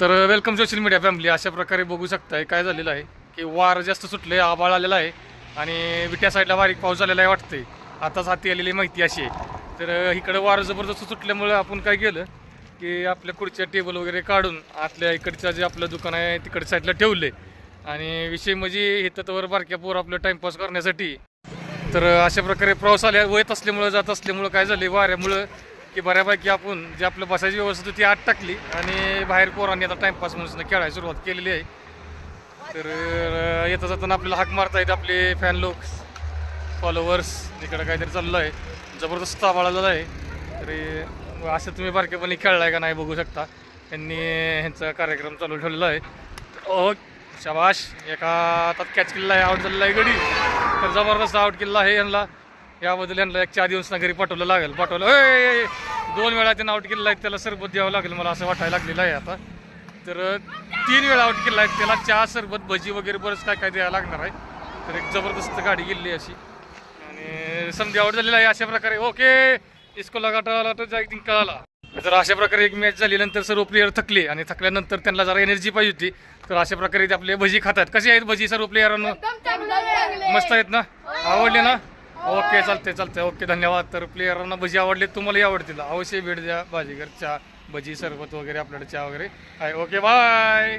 तर welcome social media family अशा प्रकारे बघू शकताय काय झालेलं आहे की वार जास्त सुटले आबाळ आलेला आहे आणि विट्या साईडला बारीक पाऊस झालेला आहे वाटतंय. आताच हाती आलेली माहिती अशी आहे. तर इकडं वार जबरदस्त सुटल्यामुळं आपण काय केलं की आपल्या खुर्च्या टेबल वगैरे काढून आतल्या इकडचं जे आपलं दुकान आहे तिकडच्या साईडला ठेवले आणि विषय म्हणजे हे तर बारक्या पोर आपलं टाईमपास करण्यासाठी. तर अशा प्रकारे प्रवास आल्या वयत असल्यामुळं जात असल्यामुळं काय झाले वाऱ्यामुळं की बऱ्यापैकी आपण जे आपलं बसायची व्यवस्था होती ती आत टाकली आणि बाहेर पोरांनी आता टाइमपास म्हणून खेळायला सुरुवात केलेली आहे. तर येता जाताना आपल्याला हाक मारता येत आपले फॅन लोक फॉलोवर्स इकडं काहीतरी चाललं आहे जबरदस्त आवाळाला आहे. तरी असं तुम्ही बारकेपणी खेळलाय का नाही बघू शकता. त्यांनी ह्यांचा कार्यक्रम चालू ठेवलेला आहे. ओ शाबाश. एका हातात कॅच केलेला आहे. आउट झालेला आहे गडी. तर जबरदस्त आउट केलेला आहे यांना. याबद्दल यांना एक चार दिवस घरी पाठवलं लागेल. पाठवलं दोन वेळा त्यांना आउट केलेला आहे त्याला सरबत द्यावं लागेल मला असं वाटायला लागलेलं आहे आता. तर तीन वेळा आउट केला आहे त्याला चहा सरबत भजी वगैरे बरंच काय काय द्यायला लागणार आहे. तर एक जबरदस्त गाडी गेली अशी. आणि समजा आउट झालेला आहे अशा प्रकारे. ओके इसको लगाटा तर कळाला. तर अशा प्रकारे एक मॅच झाली नंतर सर्व प्लेअर थकले आणि थकल्यानंतर त्यांना जरा एनर्जी पाहिजे होती. तर अशा प्रकारे ते आपले भजी खातात. कशी आहेत भजी सर्व प्लेअरांना मस्त आहेत ना? आवडले ना? ओके चालते चालते ओके धन्यवाद. तर प्लेयरांना भजी आवडली तुम्हालाही आवडतील. अवश्य भेट द्या. भाजीघर चहा भजी सरबत वगैरे आपल्याकडे चहा वगैरे आहे. Okay bye.